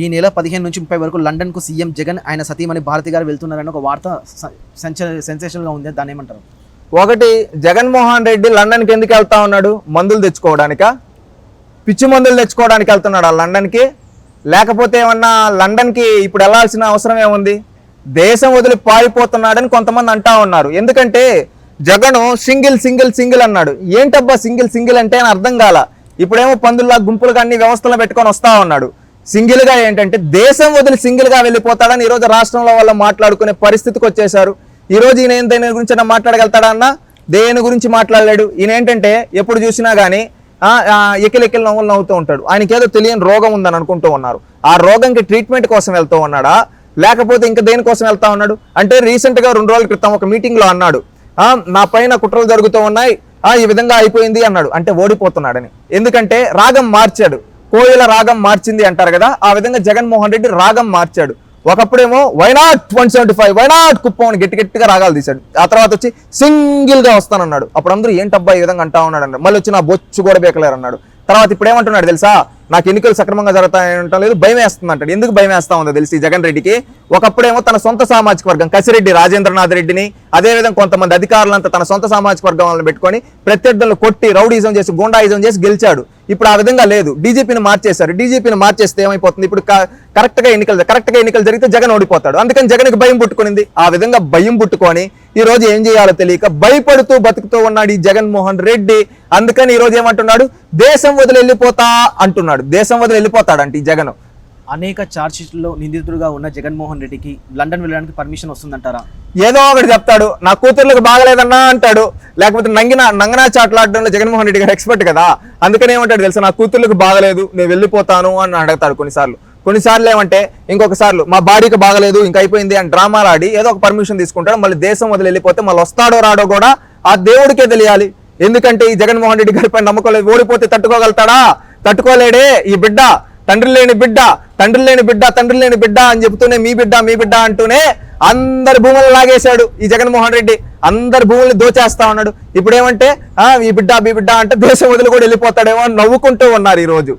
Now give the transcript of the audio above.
ఈ నెల పదిహేను నుంచి ముప్పై వరకు లండన్కు సీఎం జగన్ ఆయన సతీమణి భారతి గారు వెళ్తున్నారని ఒక వార్త సెన్సేషన్గా ఉంది దాన్ని ఏమంటారు? ఒకటి జగన్మోహన్ రెడ్డి లండన్కి ఎందుకు వెళ్తా ఉన్నాడు? మందులు తెచ్చుకోవడానికా? పిచ్చి మందులు తెచ్చుకోవడానికి వెళ్తున్నాడు ఆ లండన్కి? లేకపోతే ఏమన్నా లండన్కి ఇప్పుడు వెళ్ళాల్సిన అవసరం ఏముంది? దేశం వదిలి పారిపోతున్నాడని కొంతమంది అంటా ఉన్నారు. ఎందుకంటే జగన్ సింగిల్ సింగిల్ సింగిల్ అన్నాడు. ఏంటబ్బా సింగిల్ సింగిల్ అంటే అని అర్థం కాల. ఇప్పుడేమో పందుల్లా గుంపులుగా అన్ని వ్యవస్థలు పెట్టుకొని వస్తా ఉన్నాడు. సింగిల్గా ఏంటంటే దేశం వదిలి సింగిల్గా వెళ్ళిపోతాడని ఈ రోజు రాష్ట్రంలో వాళ్ళు మాట్లాడుకునే పరిస్థితికి వచ్చేసారు ఈ రోజు ఈయన ఏం దేని గురించి మాట్లాడగలుగుతాడా అన్న? దేని గురించి మాట్లాడలేడు. ఈయన ఏంటంటే ఎప్పుడు చూసినా కానీ ఎకిలెకిల నవ్వులు నవ్వుతూ ఉంటాడు. ఆయనకి ఏదో తెలియని రోగం ఉందని అనుకుంటూ ఉన్నారు. ఆ రోగంకి ట్రీట్మెంట్ కోసం వెళ్తూ ఉన్నాడా? లేకపోతే ఇంకా దేనికోసం వెళ్తా ఉన్నాడు? అంటే రీసెంట్గా రెండు రోజుల క్రితం ఒక మీటింగ్లో అన్నాడు. "ఆ, నా పైన కుట్రలు జరుగుతూ ఉన్నాయి. ఆ ఈ విధంగా అయిపోయింది అన్నాడు. అంటే ఓడిపోతున్నాడని. ఎందుకంటే రాగం మార్చాడు. కోయిల రాగం మార్చింది అంటారు కదా ఆ విధంగా జగన్మోహన్ రెడ్డి రాగం మార్చాడు. ఒకప్పుడేమో why not one seventy five why not Kuppam అని గట్టి గట్టిగా రాగాలు తీశాడు. ఆ తర్వాత వచ్చి సింగిల్గా వస్తానన్నాడు. అప్పుడు అందరూ ఏంటబ్బా ఈ విధంగా అంటా ఉన్నాడు అన్నాడు మళ్ళీ వచ్చి నా బొచ్చు కూడా బేకలేరు అన్నాడు తర్వాత ఇప్పుడు ఏమంటున్నాడు తెలుసా? నాకు ఎన్నికలు సక్రమంగా జరుగుతాయంటం లేదు భయం వేస్తుంది అంటాడు. ఎందుకు భయం వేస్తా ఉందో తెలిసి జగన్ రెడ్డికి. ఒకప్పుడేమో తన సొంత సామాజిక వర్గం కసిరెడ్డి రాజేంద్రనాథ్ రెడ్డిని అదేవిధంగా కొంతమంది అధికారులంతా తన సొంత సామాజిక వర్గం వాళ్ళని పెట్టుకొని ప్రత్యర్థులను కొట్టి రౌడీజం చేసి గుండాయిజం చేసి గెలిచాడు. ఇప్పుడు ఆ విధంగా లేదు. డీజీపీని మార్చేశారు. డీజీపీని మార్చేస్తే ఏమైపోతుంది? ఇప్పుడు కరెక్ట్గా ఎన్నికలు కరెక్ట్గా ఎన్నికలు జరిగితే జగన్ ఓడిపోతాడు. అందుకని జగన్కి భయం పుట్టుకునింది. ఆ విధంగా భయం పుట్టుకొని ఈ రోజు ఏం చేయాలో తెలియక భయపడుతూ బతుకుతూ ఉన్నాడు ఈ జగన్మోహన్ రెడ్డి. అందుకని ఈ రోజు ఏమంటున్నాడు? దేశం వదిలి వెళ్ళిపోతా అంటున్నాడు. దేశం వదిలి వెళ్ళిపోతాడంట ఈ జగన్. అనేక ఛార్జ్షీట్లో నిందితుడుగా ఉన్న జగన్మోహన్ రెడ్డికి లండన్ వెళ్ళడానికి పర్మిషన్ వస్తుందంటారా? ఏదో ఒకటి చెప్తాడు. నా కూతుర్లకు బాగలేదన్నా అంటాడు. లేకపోతే నంగిన నంగనా చాట్లాడడంలో జగన్మోహన్ రెడ్డి గారు ఎక్స్పర్ట్ కదా. అందుకని ఏమంటాడు తెలుసా? నా కూతుర్లకు బాగలేదు నేను వెళ్ళిపోతాను అని అడుగుతాడు కొన్నిసార్లు. కొన్నిసార్లు ఏమంటే ఇంకొకసార్లు మా బాడీకి బాగలేదు ఇంక అయిపోయింది అని డ్రామాలు ఆడి ఏదో ఒక పర్మిషన్ తీసుకుంటాడు. మళ్ళీ దేశం వదిలి వెళ్ళిపోతే మళ్ళీ వస్తాడో రాడో కూడా ఆ దేవుడికే తెలియాలి. ఎందుకంటే ఈ జగన్మోహన్ రెడ్డి గారిపై నమ్మకం లేదు. ఓడిపోతే తట్టుకోగలుగుతాడా? తట్టుకోలేడే ఈ బిడ్డ. తండ్రి లేని బిడ్డ తండ్రి లేని బిడ్డ తండ్రి లేని బిడ్డ అని చెబుతూనే మీ బిడ్డ మీ బిడ్డ అంటూనే అందరి భూములు లాగేశాడు ఈ జగన్మోహన్ రెడ్డి. అందరి భూముల్ని దోచేస్తా ఉన్నాడు. ఇప్పుడేమంటే ఆ ఈ బిడ్డ మీ బిడ్డ అంటే దేశం వదిలి కూడా వెళ్ళిపోతాడేమో అని నవ్వుకుంటూ ఉన్నారు ఈరోజు.